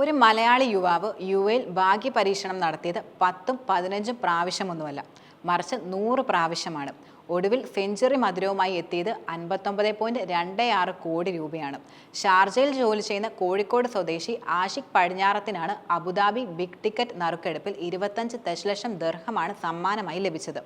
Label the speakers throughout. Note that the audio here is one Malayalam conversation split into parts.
Speaker 1: ഒരു മലയാളി യുവാവ് യു എയിൽ ഭാഗ്യ പരീക്ഷണം നടത്തിയത് പത്തും പതിനഞ്ചും പ്രാവശ്യമൊന്നുമല്ല മറിച്ച് നൂറ് പ്രാവശ്യമാണ്. ഒടുവിൽ സെഞ്ചുറി മധുരവുമായി എത്തിയത് അൻപത്തൊമ്പത് പോയിന്റ് രണ്ട് ആറ് കോടി രൂപയാണ്. ഷാർജയിൽ ജോലി ചെയ്യുന്ന കോഴിക്കോട് സ്വദേശി ആഷിഖ് പടിഞ്ഞാറത്തിനാണ് അബുദാബി ബിഗ് ടിക്കറ്റ് നറുക്കെടുപ്പിൽ ഇരുപത്തഞ്ച് ദശലക്ഷം ദർഹമാണ് സമ്മാനമായി ലഭിച്ചത്.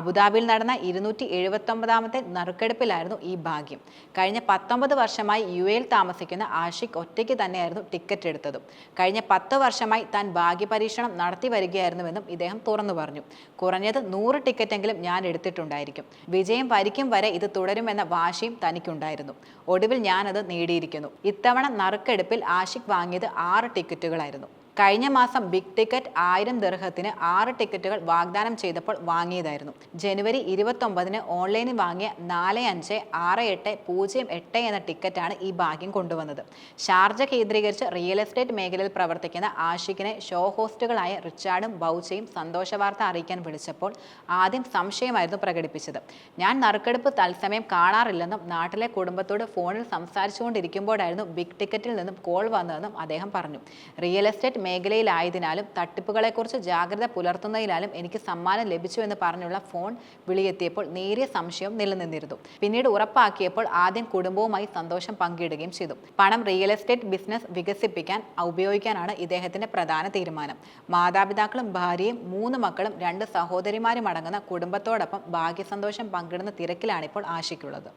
Speaker 1: അബുദാബിയിൽ നടന്ന ഇരുന്നൂറ്റി എഴുപത്തൊമ്പതാമത്തെ നറുക്കെടുപ്പിലായിരുന്നു ഈ ഭാഗ്യം. കഴിഞ്ഞ പത്തൊമ്പത് വർഷമായി യു എയിൽ താമസിക്കുന്ന ആഷിഖ് ഒറ്റയ്ക്ക് തന്നെയായിരുന്നു ടിക്കറ്റ് എടുത്തത്. കഴിഞ്ഞ പത്ത് വർഷമായി താൻ ഭാഗ്യപരീക്ഷണം നടത്തി വരികയായിരുന്നുവെന്നും ഇദ്ദേഹം തുറന്നു പറഞ്ഞു. കുറഞ്ഞത് നൂറ് ടിക്കറ്റെങ്കിലും ഞാൻ എടുത്തിട്ടുണ്ടായിരിക്കും. വിജയം വരിക്കും വരെ ഇത് തുടരുമെന്ന വാശിയും തനിക്കുണ്ടായിരുന്നു. ഒടുവിൽ ഞാനത് നേടിയിരിക്കുന്നു. ഇത്തവണ നറുക്കെടുപ്പിൽ ആഷിഖ് വാങ്ങിയത് ആറ് ടിക്കറ്റുകളായിരുന്നു. കഴിഞ്ഞ മാസം ബിഗ് ടിക്കറ്റ് ആയിരം ദർഹത്തിന് ആറ് ടിക്കറ്റുകൾ വാഗ്ദാനം ചെയ്തപ്പോൾ വാങ്ങിയതായിരുന്നു. ജനുവരി ഇരുപത്തൊമ്പതിന് ഓൺലൈനിൽ വാങ്ങിയ നാല് അഞ്ച് ആറ് എട്ട് പൂജ്യം എട്ട് എന്ന ടിക്കറ്റാണ് ഈ ഭാഗ്യം കൊണ്ടുവന്നത്. ഷാർജ കേന്ദ്രീകരിച്ച് റിയൽ എസ്റ്റേറ്റ് മേഖലയിൽ പ്രവർത്തിക്കുന്ന ആഷിഖിനെ ഷോ ഹോസ്റ്റുകളായ റിച്ചാർഡും ബൗച്ചയും സന്തോഷ വാർത്ത അറിയിക്കാൻ വിളിച്ചപ്പോൾ ആദ്യം സംശയമായിരുന്നു പ്രകടിപ്പിച്ചത്. ഞാൻ നറുക്കെടുപ്പ് തത്സമയം കാണാറില്ലെന്നും നാട്ടിലെ കുടുംബത്തോട് ഫോണിൽ സംസാരിച്ചുകൊണ്ടിരിക്കുമ്പോഴായിരുന്നു ബിഗ് ടിക്കറ്റിൽ നിന്നും കോൾ വന്നതെന്നും അദ്ദേഹം പറഞ്ഞു. റിയൽ എസ്റ്റേറ്റ് മേഖലയിലായതിനാലും തട്ടിപ്പുകളെക്കുറിച്ച് ജാഗ്രത പുലർത്തുന്നതിനാലും എനിക്ക് സമ്മാനം ലഭിച്ചു എന്ന് പറഞ്ഞുള്ള ഫോൺ വിളിയെത്തിയപ്പോൾ നേരിയ സംശയം നിലനിന്നിരുന്നു. പിന്നീട് ഉറപ്പാക്കിയപ്പോൾ ആദ്യം കുടുംബവുമായി സന്തോഷം പങ്കിടുകയും ചെയ്തു. പണം റിയൽ എസ്റ്റേറ്റ് ബിസിനസ് വികസിപ്പിക്കാൻ ഉപയോഗിക്കാനാണ് ഇദ്ദേഹത്തിന്റെ പ്രധാന തീരുമാനം. മാതാപിതാക്കളും ഭാര്യയും മൂന്ന് മക്കളും രണ്ട് സഹോദരിമാരും അടങ്ങുന്ന കുടുംബത്തോടൊപ്പം ഭാഗ്യസന്തോഷം പങ്കിടുന്ന തിരക്കിലാണ് ഇപ്പോൾ ആശയ്ക്കുള്ളത്